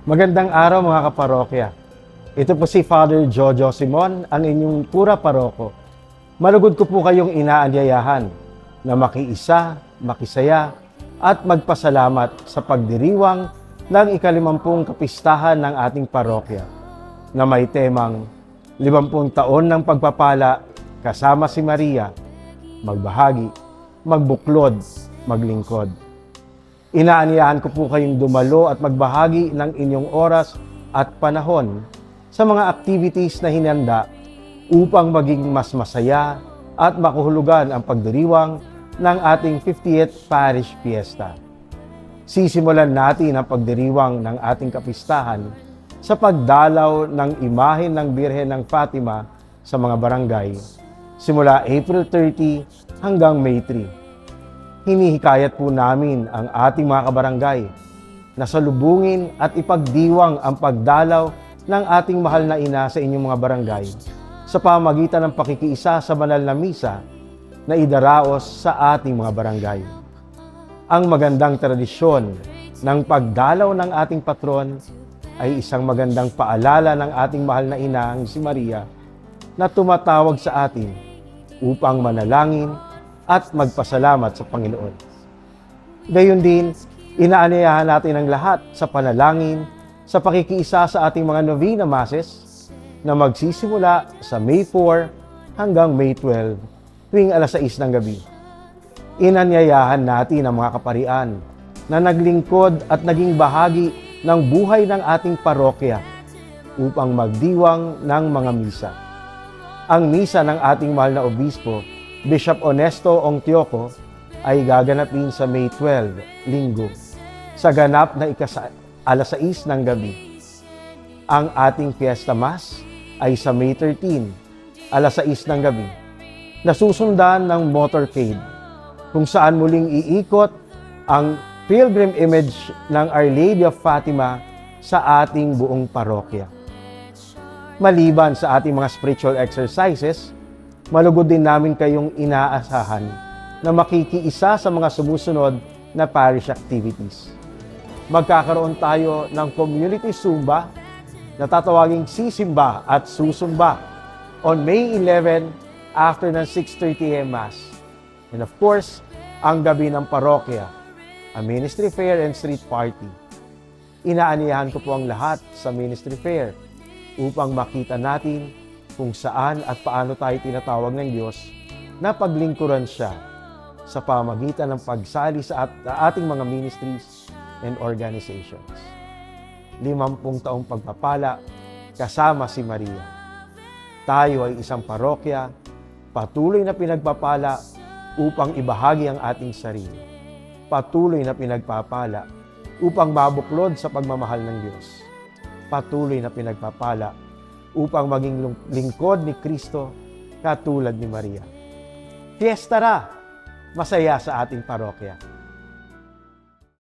Magandang araw mga kaparokya. Ito po si Father Jojo Simon, ang inyong pura paroko. Malugod ko po kayong inaanyayahan na makiisa, makisaya, at magpasalamat sa pagdiriwang ng ikalimampung kapistahan ng ating parokya na may temang limampung taon ng pagpapala kasama si Maria, magbahagi, magbuklod, maglingkod. Inaanyayahan ko po kayong dumalo at magbahagi ng inyong oras at panahon sa mga activities na hinanda upang maging mas masaya at makuhulugan ang pagdiriwang ng ating 50th Parish Fiesta. Sisimulan natin ang pagdiriwang ng ating kapistahan sa pagdalaw ng imahen ng Birhen ng Fatima sa mga barangay simula April 30 hanggang May 3 hinihikayat po namin ang ating mga kabarangay na salubungin at ipagdiwang ang pagdalaw ng ating mahal na ina sa inyong mga barangay sa pamagitan ng pakikiisa sa banal na misa na idaraos sa ating mga barangay. Ang magandang tradisyon ng pagdalaw ng ating patron ay isang magandang paalala ng ating mahal na ina, si Maria, na tumatawag sa atin upang manalangin at magpasalamat sa Panginoon. Gayon din, inaanyayahan natin ang lahat sa panalangin sa pakikiisa sa ating mga novena masses na magsisimula sa May 4 hanggang May 12 tuwing alas 6 ng gabi. Inanyayahan natin ang mga kaparian na naglingkod at naging bahagi ng buhay ng ating parokya upang magdiwang ng mga misa. Ang misa ng ating mahal na obispo Bishop Onesto Ongtioco ay gaganapin sa May 12, linggo, sa ganap na ikasa alas 6 ng gabi. Ang ating Fiesta Mass ay sa May 13, alas 6 ng gabi, nasusundan ng motorcade kung saan muling iikot ang pilgrim image ng Our Lady of Fatima sa ating buong parokya. Maliban sa ating mga spiritual exercises, malugod din namin kayong inaasahan na makikiisa sa mga sumusunod na parish activities. Magkakaroon tayo ng community Zumba na tatawaging Sisimba at Susumba on May 11 after ng 6.30 a.m. Mass. And of course, ang gabi ng parokya, a ministry fair and street party. Inaaniyahan ko po ang lahat sa ministry fair upang makita natin kung saan at paano tayo tinatawag ng Diyos na paglingkuran siya sa pamagitan ng pagsali sa at, ating mga ministries and organizations. Limampung taong pagpapala kasama si Maria. Tayo ay isang parokya, patuloy na pinagpapala upang ibahagi ang ating sarili. Patuloy na pinagpapala upang mabuklod sa pagmamahal ng Diyos. Patuloy na pinagpapala upang maging lingkod ni Kristo katulad ni Maria. Fiesta ra! Masaya sa ating parokya.